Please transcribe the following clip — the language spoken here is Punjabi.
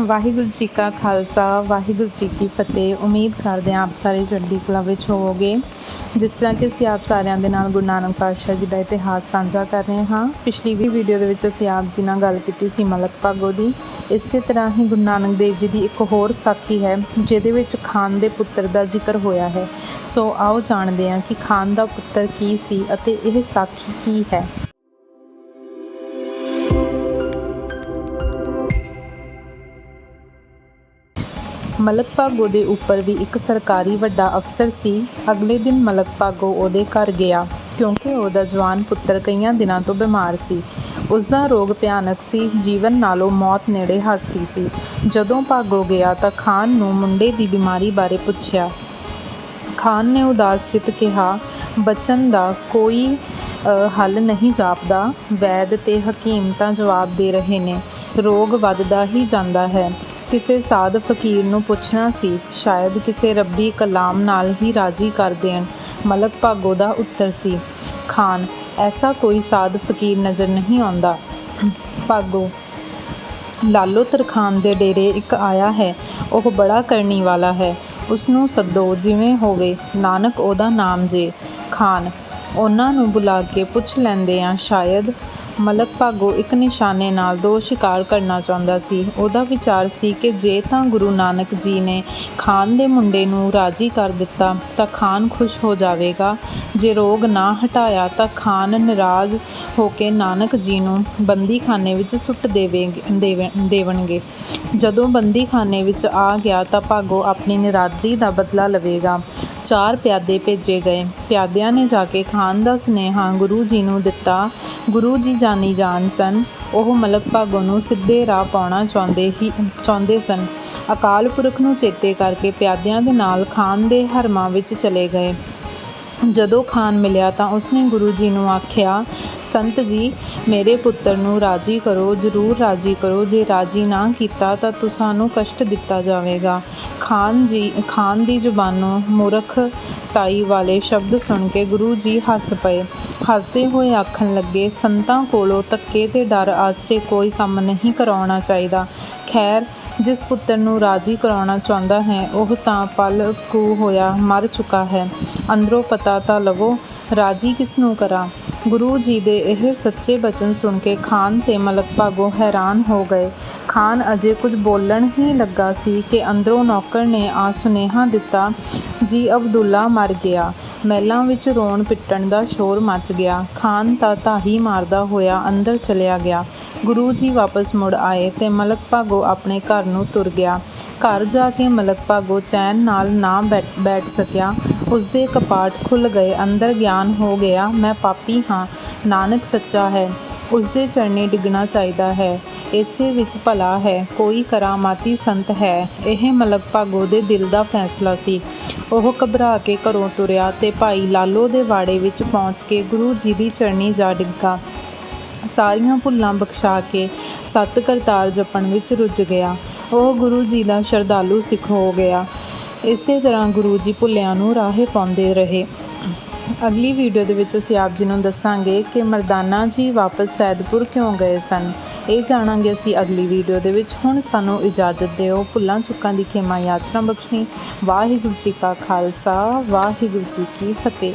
ਵਾਹਿਗੁਰੂ ਜੀ ਕਾ ਖਾਲਸਾ, ਵਾਹਿਗੁਰੂ ਜੀ ਕੀ ਫਤਿਹ। ਉਮੀਦ ਕਰਦੇ ਹਾਂ ਆਪ ਸਾਰੇ ਚੜ੍ਹਦੀ ਕਲਾ ਵਿੱਚ ਹੋਵੋਗੇ। ਜਿਸ ਤਰ੍ਹਾਂ ਕਿ ਅਸੀਂ ਆਪ ਸਾਰਿਆਂ ਦੇ ਨਾਲ ਗੁਰੂ ਨਾਨਕ ਪਾਤਸ਼ਾਹ ਜੀ ਦਾ ਇਤਿਹਾਸ ਸਾਂਝਾ ਕਰ ਰਹੇ ਹਾਂ। ਪਿਛਲੀ ਵੀ ਵੀਡੀਓ ਦੇ ਵਿੱਚ ਅਸੀਂ ਆਪ ਜੀ ਨਾਲ ਗੱਲ ਕੀਤੀ ਸੀ ਮਲਕ ਭਾਗੋ ਦੀ। ਇਸੇ ਤਰ੍ਹਾਂ ਹੀ ਗੁਰੂ ਨਾਨਕ ਦੇਵ ਜੀ ਦੀ ਇੱਕ ਹੋਰ ਸਾਖੀ ਹੈ, ਜਿਹਦੇ ਵਿੱਚ ਖਾਨ ਦੇ ਪੁੱਤਰ ਦਾ ਜ਼ਿਕਰ ਹੋਇਆ ਹੈ। ਸੋ ਆਓ ਜਾਣਦੇ ਹਾਂ ਕਿ ਖਾਨ ਦਾ ਪੁੱਤਰ ਕੀ ਸੀ ਅਤੇ ਇਹ ਸਾਖੀ ਕੀ ਹੈ। ਮਲਕ ਭਾਗੋ ਦੇ ਉੱਪਰ ਵੀ ਇੱਕ ਸਰਕਾਰੀ ਵੱਡਾ ਅਫਸਰ ਸੀ। ਅਗਲੇ ਦਿਨ ਮਲਕ ਭਾਗੋ ਉਹਦੇ ਘਰ ਗਿਆ, ਕਿਉਂਕਿ ਉਹਦਾ ਜਵਾਨ ਪੁੱਤਰ ਕਈਆਂ ਦਿਨਾਂ ਤੋਂ ਬਿਮਾਰ ਸੀ। ਉਸ ਦਾ ਰੋਗ ਭਿਆਨਕ ਸੀ, ਜੀਵਨ ਨਾਲੋਂ ਮੌਤ ਨੇੜੇ ਹੱਸਦੀ ਸੀ। ਜਦੋਂ ਭਾਗੋ ਗਿਆ ਤਾਂ ਖਾਨ ਨੂੰ ਮੁੰਡੇ ਦੀ ਬਿਮਾਰੀ ਬਾਰੇ ਪੁੱਛਿਆ। ਖਾਨ ਨੇ ਉਦਾਸ ਚਿੱਤ ਕਿਹਾ, ਬਚਨ ਦਾ ਕੋਈ ਹੱਲ ਨਹੀਂ ਜਾਪਦਾ। ਵੈਦ ਤੇ ਹਕੀਮ ਤਾਂ ਜਵਾਬ ਦੇ ਰਹੇ ਨੇ। ਰੋਗ ਵੱਧਦਾ ਹੀ ਜਾਂਦਾ ਹੈ। ਕਿਸੇ ਸਾਧ ਫਕੀਰ ਨੂੰ ਪੁੱਛਣਾ ਸੀ, ਸ਼ਾਇਦ ਕਿਸੇ ਰੱਬੀ ਕਲਾਮ ਨਾਲ ਹੀ ਰਾਜੀ ਕਰ ਦੇਣ। ਮਲਕ ਭਾਗੋ ਦਾ ਉੱਤਰ ਸੀ, ਖਾਨ, ਐਸਾ ਕੋਈ ਸਾਧ ਫਕੀਰ ਨਜ਼ਰ ਨਹੀਂ ਆਉਂਦਾ। ਭਾਗੋ, ਲਾਲੋ ਤਰਖਾਨ ਦੇ ਡੇਰੇ ਇੱਕ ਆਇਆ ਹੈ, ਉਹ ਬੜਾ ਕਰਨੀ ਵਾਲਾ ਹੈ। ਉਸ ਨੂੰ ਸੱਦੋ, ਜਿਵੇਂ ਹੋਵੇ, ਨਾਨਕ ਉਹਦਾ ਨਾਮ ਜੇ। ਖਾਨ, ਉਹਨਾਂ ਨੂੰ ਬੁਲਾ ਕੇ ਪੁੱਛ ਲੈਂਦੇ ਆ, ਸ਼ਾਇਦ ਮਲਕ ਭਾਗੋ ਇੱਕ ਨਿਸ਼ਾਨੇ ਨਾਲ ਦੋ ਸ਼ਿਕਾਰ ਕਰਨਾ ਚਾਹੁੰਦਾ ਸੀ। ਉਹਦਾ ਵਿਚਾਰ ਸੀ ਕਿ ਜੇ ਤਾਂ ਗੁਰੂ ਨਾਨਕ ਜੀ ਨੇ ਖਾਨ ਦੇ ਮੁੰਡੇ ਨੂੰ ਰਾਜੀ ਕਰ ਦਿੱਤਾ, ਤਾਂ ਖਾਨ ਖੁਸ਼ ਹੋ ਜਾਵੇਗਾ। ਜੇ ਰੋਗ ਨਾ ਹਟਾਇਆ, ਤਾਂ ਖਾਨ ਨਾਰਾਜ਼ ਹੋ ਕੇ ਨਾਨਕ ਜੀ ਨੂੰ ਬੰਦੀਖਾਨੇ ਵਿੱਚ ਸੁੱਟ ਦੇਵੇਂਗੇ ਦੇਵੇ- ਦੇਵਣਗੇ। ਜਦੋਂ ਬੰਦੀਖਾਨੇ ਵਿੱਚ ਆ ਗਿਆ, ਤਾਂ ਭਾਗੋ ਆਪਣੀ ਨਿਰਾਦਰੀ ਦਾ ਬਦਲਾ ਲਵੇਗਾ। ਚਾਰ ਪਿਆਦੇ ਭੇਜੇ ਗਏ। ਪਿਆਦਿਆਂ ਨੇ ਜਾ ਕੇ ਖਾਨ ਦਾ ਸੁਨੇਹਾ ਗੁਰੂ ਜੀ ਨੂੰ ਦਿੱਤਾ। ਗੁਰੂ ਜੀ ਜਾਣੀ ਜਾਣ ਸਨ। ਉਹ ਮਲਕ ਭਾਗੋ ਨੂੰ ਸਿੱਧੇ ਰਾਹ ਪਾਉਣਾ ਚਾਹੁੰਦੇ ਹੀ ਚਾਹੁੰਦੇ ਸਨ। ਅਕਾਲ ਪੁਰਖ ਨੂੰ ਚੇਤੇ ਕਰਕੇ ਪਿਆਦਿਆਂ ਦੇ ਨਾਲ ਖਾਨ ਦੇ ਹਰਮਾਂ ਵਿੱਚ ਚਲੇ ਗਏ। ਜਦੋਂ ਖਾਨ ਮਿਲਿਆ ਤਾਂ ਉਸਨੇ ਗੁਰੂ ਜੀ ਨੂੰ ਆਖਿਆ, ਸੰਤ ਜੀ, ਮੇਰੇ ਪੁੱਤਰ ਨੂੰ ਰਾਜੀ ਕਰੋ, ਜ਼ਰੂਰ ਰਾਜੀ ਕਰੋ। ਜੇ ਰਾਜੀ ਨਾ ਕੀਤਾ ਤਾਂ ਤੁਸਾਨੂੰ ਕਸ਼ਟ ਦਿੱਤਾ ਜਾਵੇਗਾ। ਖਾਨ ਜੀ ਖਾਨ ਦੀ ਜ਼ੁਬਾਨੋਂ ਮੂਰਖ ਤਾਈ ਵਾਲੇ ਸ਼ਬਦ ਸੁਣ ਕੇ ਗੁਰੂ ਜੀ ਹੱਸ ਪਏ। ਹੱਸਦੇ ਹੋਏ ਆਖਣ ਲੱਗੇ, ਸੰਤਾਂ ਕੋਲੋਂ ਧੱਕੇ ਤੇ ਡਰ ਆਸਰੇ ਕੋਈ ਕੰਮ ਨਹੀਂ ਕਰਾਉਣਾ ਚਾਹੀਦਾ। ਖੈਰ, ਜਿਸ ਪੁੱਤਰ ਨੂੰ ਰਾਜੀ ਕਰਾਉਣਾ ਚਾਹੁੰਦਾ ਹੈ, ਉਹ ਤਾਂ ਪਲ ਕੁ ਹੋਇਆ ਮਰ ਚੁੱਕਾ ਹੈ। ਅੰਦਰੋਂ ਪਤਾ ਤਾਂ ਲਵੋ, ਰਾਜੀ ਕਿਸ ਨੂੰ ਕਰਾਂ? ਗੁਰੂ ਜੀ ਦੇ ਇਹ ਸੱਚੇ ਬਚਨ ਸੁਣ ਕੇ ਖਾਨ ਤੇ ਮਲਕ ਭਾਗੋ ਹੈਰਾਨ ਹੋ ਗਏ। ਖਾਨ ਅਜੇ ਕੁਝ ਬੋਲਣ ਹੀ ਲੱਗਾ ਸੀ ਕਿ ਅੰਦਰੋਂ ਨੌਕਰ ਨੇ ਆ ਸੁਨੇਹਾ ਦਿੱਤਾ, ਜੀ ਅਬਦੁੱਲਾ ਮਰ ਗਿਆ। ਮਹਿਲਾਂ ਵਿੱਚ ਰੋਣ ਪਿੱਟਣ ਦਾ ਸ਼ੋਰ ਮੱਚ ਗਿਆ। ਖਾਨ ਤਾਂ ਧਾਹੀ ਮਾਰਦਾ ਹੋਇਆ ਅੰਦਰ ਚਲਿਆ ਗਿਆ। ਗੁਰੂ ਜੀ ਵਾਪਸ ਮੁੜ ਆਏ ਤੇ ਮਲਕ ਭਾਗੋ ਆਪਣੇ ਘਰ ਨੂੰ ਤੁਰ ਗਿਆ। ਘਰ ਜਾ ਕੇ ਮਲਕ ਭਾਗੋ ਚੈਨ ਨਾਲ ਨਾ ਬੈਠ ਬੈਠ ਸਕਿਆ। ਉਸਦੇ ਕਪਾਟ ਖੁੱਲ੍ਹ ਗਏ। ਅੰਦਰ ਗਿਆਨ ਹੋ ਗਿਆ, ਮੈਂ ਪਾਪੀ ਹਾਂ। ਨਾਨਕ ਸੱਚਾ ਹੈ। ਉਸਦੇ ਚਰਨੀ ਡਿੱਗਣਾ ਚਾਹੀਦਾ ਹੈ। ਇਸੇ ਵਿੱਚ ਭਲਾ ਹੈ, ਕੋਈ ਕਰਾਮਾਤੀ ਸੰਤ ਹੈ। ਇਹ ਮਲਕ ਭਾਗੋ ਦੇ ਦਿਲ ਦਾ ਫੈਸਲਾ ਸੀ। ਉਹ ਘਬਰਾ ਕੇ ਘਰੋਂ ਤੁਰਿਆ ਤੇ ਭਾਈ ਲਾਲੋ ਦੇ ਵਾੜੇ ਵਿੱਚ ਪਹੁੰਚ ਕੇ ਗੁਰੂ ਜੀ ਦੀ ਚਰਨੀ ਜਾ ਡਿੱਗਾ। ਸਾਰੀਆਂ ਭੁੱਲਾਂ ਬਖਸ਼ਾ ਕੇ ਸਤ ਕਰਤਾਰ ਜਪਣ ਵਿੱਚ ਰੁੱਝ ਗਿਆ। ਉਹ ਗੁਰੂ ਜੀ ਦਾ ਸ਼ਰਧਾਲੂ ਸਿੱਖ ਹੋ ਗਿਆ। ਇਸੇ ਤਰ੍ਹਾਂ ਗੁਰੂ ਜੀ ਭੁੱਲਿਆਂ ਨੂੰ ਰਾਹੇ ਪਾਉਂਦੇ ਰਹੇ। ਅਗਲੀ ਵੀਡੀਓ ਦੇ ਵਿੱਚ ਅਸੀਂ ਆਪ ਜੀ ਨੂੰ ਦੱਸਾਂਗੇ ਕਿ ਮਰਦਾਨਾ ਜੀ ਵਾਪਸ ਸੈਦਪੁਰ ਕਿਉਂ ਗਏ ਸਨ। ਇਹ ਜਾਣਾਂਗੇ ਅਸੀਂ ਅਗਲੀ ਵੀਡੀਓ ਦੇ ਵਿੱਚ। ਹੁਣ ਸਾਨੂੰ ਇਜਾਜ਼ਤ ਦਿਓ। ਭੁੱਲਾਂ ਚੁੱਕਾਂ ਦੀ ਖੇਮਾ ਯਾਚਨਾ ਬਖਸ਼ਣੀ। ਵਾਹਿਗੁਰੂ ਜੀ ਕਾ ਖਾਲਸਾ। ਵਾਹਿਗੁਰੂ ਜੀ ਕੀ ਫਤਿਹ।